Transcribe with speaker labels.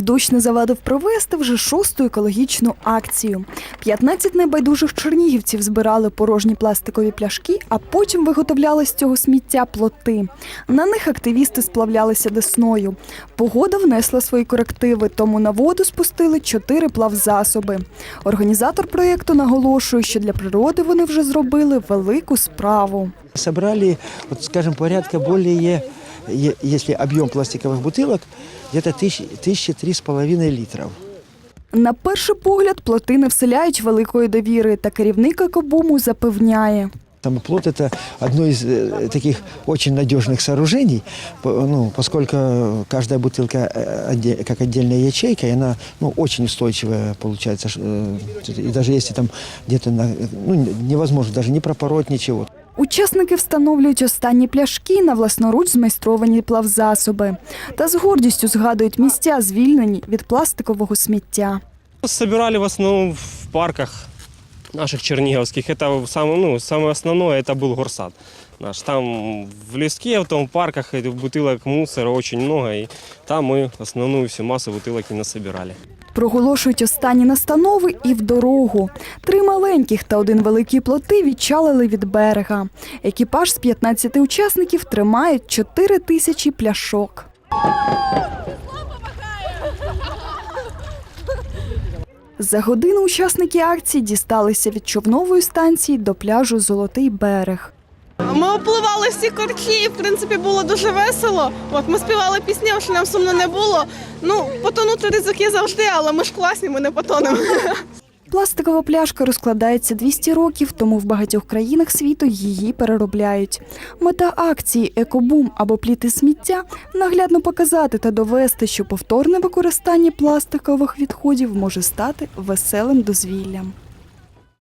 Speaker 1: Дощ не завадив провести вже шосту екологічну акцію. 15 небайдужих чернігівців збирали порожні пластикові пляшки, а потім виготовляли з цього сміття плоти. На них активісти сплавлялися десною. Погода внесла свої корективи, тому на воду спустили чотири плавзасоби. Організатор проєкту наголошує, що для природи вони вже зробили велику справу.
Speaker 2: Собрали, вот, скажем, порядка более, е- если объем пластиковых бутылок, где-то тысяч, тысячи три с половиной литров.
Speaker 1: На перший погляд плоти не вселяють великої довіри, та керівник екобуму запевняє.
Speaker 2: Там плот это одно из э, таких очень надежных сооружений, по- ну, поскольку каждая бутылка э, отде- как отдельная ячейка, и она ну, очень устойчивая получается. ш- э, И даже если там где-то на- ну, невозможно даже не пропороть ничего.
Speaker 1: Учасники встановлюють останні пляшки на власноруч змайстровані плавзасоби та з гордістю згадують місця, звільнені від пластикового сміття.
Speaker 3: Собирали в основному в парках наших черниговских. Это самое, ну, самое основное, это был горсад наш. Там в леске, в том парках этих бутылок мусора очень много, и там мы основную всю массу бутылок и насобирали.
Speaker 1: Проголошують останні настанови і в дорогу. Три маленьких та один великий плоти відчалили від берега. Екіпаж з 15 учасників тримають 4 тисячі пляшок. За годину учасники акції дісталися від човнової станції до пляжу Золотий берег.
Speaker 4: Ми опливали всі корчі, і в принципі було дуже весело. От ми співали пісні, що нам сумно не було. Ну, потонути ризик є завжди, але ми ж класні, ми не потонемо.
Speaker 1: Пластикова пляшка розкладається 200 років, тому в багатьох країнах світу її переробляють. Мета акції Екобум або пліти сміття наглядно показати та довести, що повторне використання пластикових відходів може стати веселим дозвіллям.